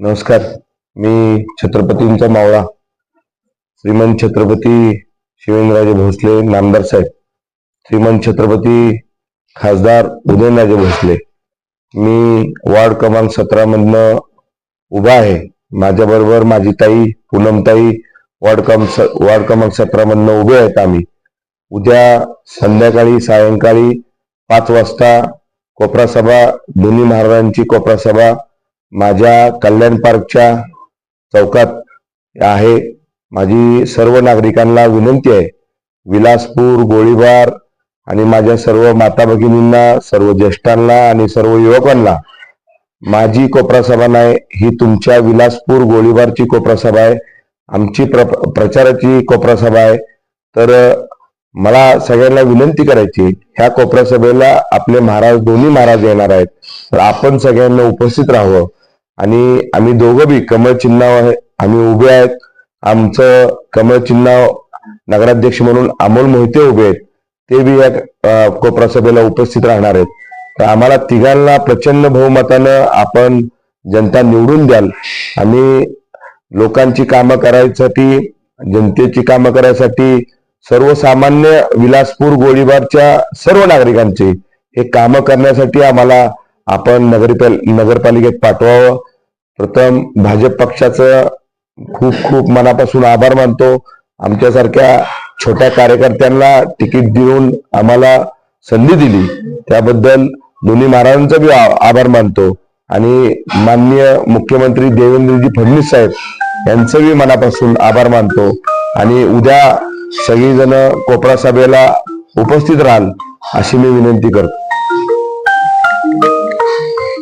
नमस्कार. मी छत्रपतींचा मावळा. श्रीमंत छत्रपती शिवेंद्रराजे भोसले नामदार साहेब. श्रीमंत छत्रपती खासदार उदयनराजे भोसले. मी वार्ड क्रमांक सतरा मधनं उभा आहे. माझ्याबरोबर माझी ताई पूनमताई वार्ड क्रमांक वार्ड क्रमांक सतरा मधनं उभे आहेत आम्ही. उद्या संध्याकाळी सायंकाळी पाच वाजता कोपरा सभा दोन्ही महाराजांची कोपरा सभा माझ्या कल्याण पार्कच्या चौकात आहे. माझी सर्व नागरिकांना विनंती आहे. विलासपूर गोळीबार आणि माझ्या सर्व माता भगिनींना सर्व ज्येष्ठांना आणि सर्व युवकांना माझी कोपरा सभा नाही ही तुमच्या विलासपूर गोळीबारची कोपरा सभा आहे. आमची प्र प्रचाराची कोपरा सभा आहे. तर मला सगळ्यांना विनंती करायची ह्या कोपरा सभेला आपले महाराज दोन्ही महाराज येणार आहेत. तर आपण सगळ्यांना उपस्थित राहावं. आणि आम्ही दोघं बी कमळ चिन्हावर आम्ही उभे आहेत. आमचं कमळ चिन्हाव नगराध्यक्ष म्हणून अमोल मोहिते उभे आहेत. ते बी या कोपरा सभेला उपस्थित राहणार आहेत. तर आम्हाला तिघांना प्रचंड बहुमतानं आपण जनता निवडून द्याल. आणि लोकांची कामं करायसाठी जनतेची कामं करायसाठी सर्वसामान्य विलासपूर गोळीबारच्या सर्व नागरिकांचे हे कामं करण्यासाठी आम्हाला आपण नगरपाल नगरपालिकेत पाठवावं. प्रथम भाजप पक्षाचं खूप खूप मनापासून आभार मानतो. आमच्यासारख्या छोट्या कार्यकर्त्यांना तिकीट देऊन आम्हाला संधी दिली. त्याबद्दल दोन्ही महाराजांचा बी आ- आभार मानतो. आणि माननीय मुख्यमंत्री देवेंद्रजी फडणवीस साहेब यांचं बी मनापासून आभार मानतो. आणि उद्या सगळीजण कोपरा सभेला उपस्थित राहाल अशी मी विनंती करतो.